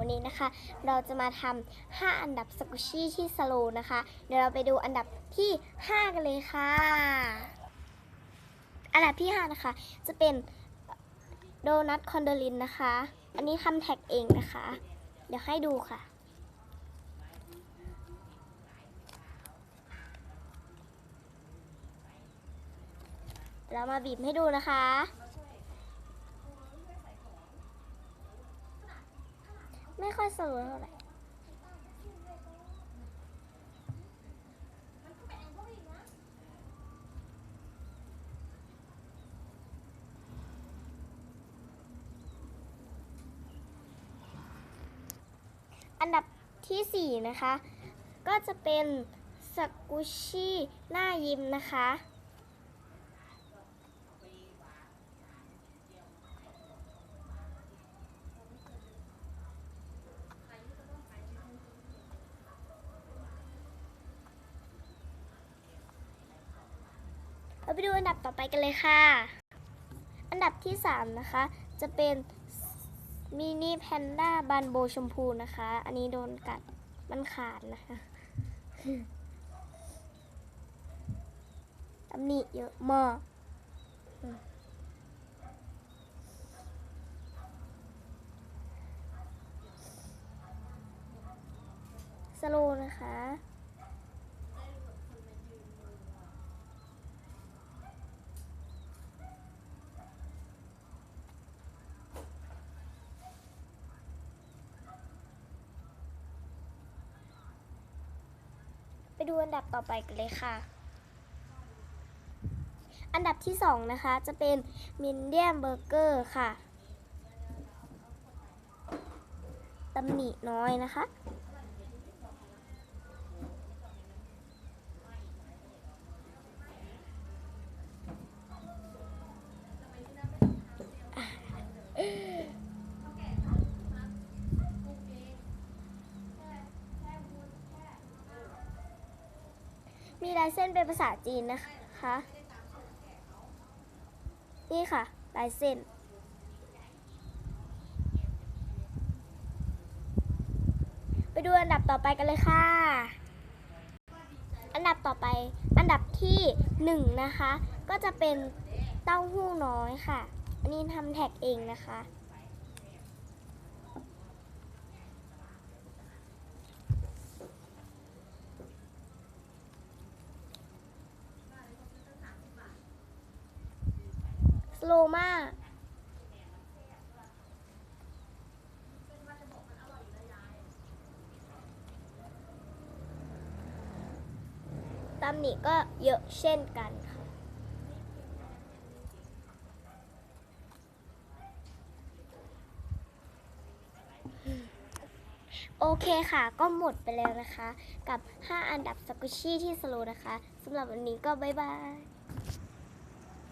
วันนี้นะคะเราจะมาทำ5อันดับสกุชชี่ที่สโลว์นะคะ เดี๋ยวเราไปดูอันดับที่ 5 กันเลยค่ะ อันดับที่ 5 นะคะ จะเป็นโดนัทคอนเดลินนะคะ อันนี้ทำแท็กเองนะคะ เดี๋ยวให้ดูค่ะ เรามาบีบให้ดูนะคะ ไม่ค่อยสว์เท่าไหร่อันดับที่ 4 นะคะ ก็จะเป็นสกุชชี่หน้ายิ้มนะคะ ไปดูอันดับต่อไปกันเลยค่ะ อันดับที่ 3 นะคะ จะเป็นมินิแพนด้าบันโบชมพูนะคะ อันนี้โดนกัดมันขาดนะคะตำหนิเยอะมากสโลนะคะ ดูอันดับต่อไปกันเลยค่ะ อันดับที่สองนะคะ จะเป็นมินเดียมเบอร์เกอร์ค่ะตำหนิน้อยนะคะ มีลายเส้นเป็นภาษาจีนนะคะ นี่ค่ะ ลายเส้น ไปดูอันดับต่อไปกันเลยค่ะ อันดับต่อไป อันดับที่หนึ่งนะคะ ก็จะเป็นเต้าหู้น้อยค่ะ อันนี้ทำแท็กเองนะคะ โลมากตำหนิก็เยอะเช่นกันค่ะ โอเคค่ะ ก็หมดไปแล้วนะคะ กับ 5 อันดับสกุชี่ที่สโลนะคะสำหรับวันนี้ก็บ๊ายบาย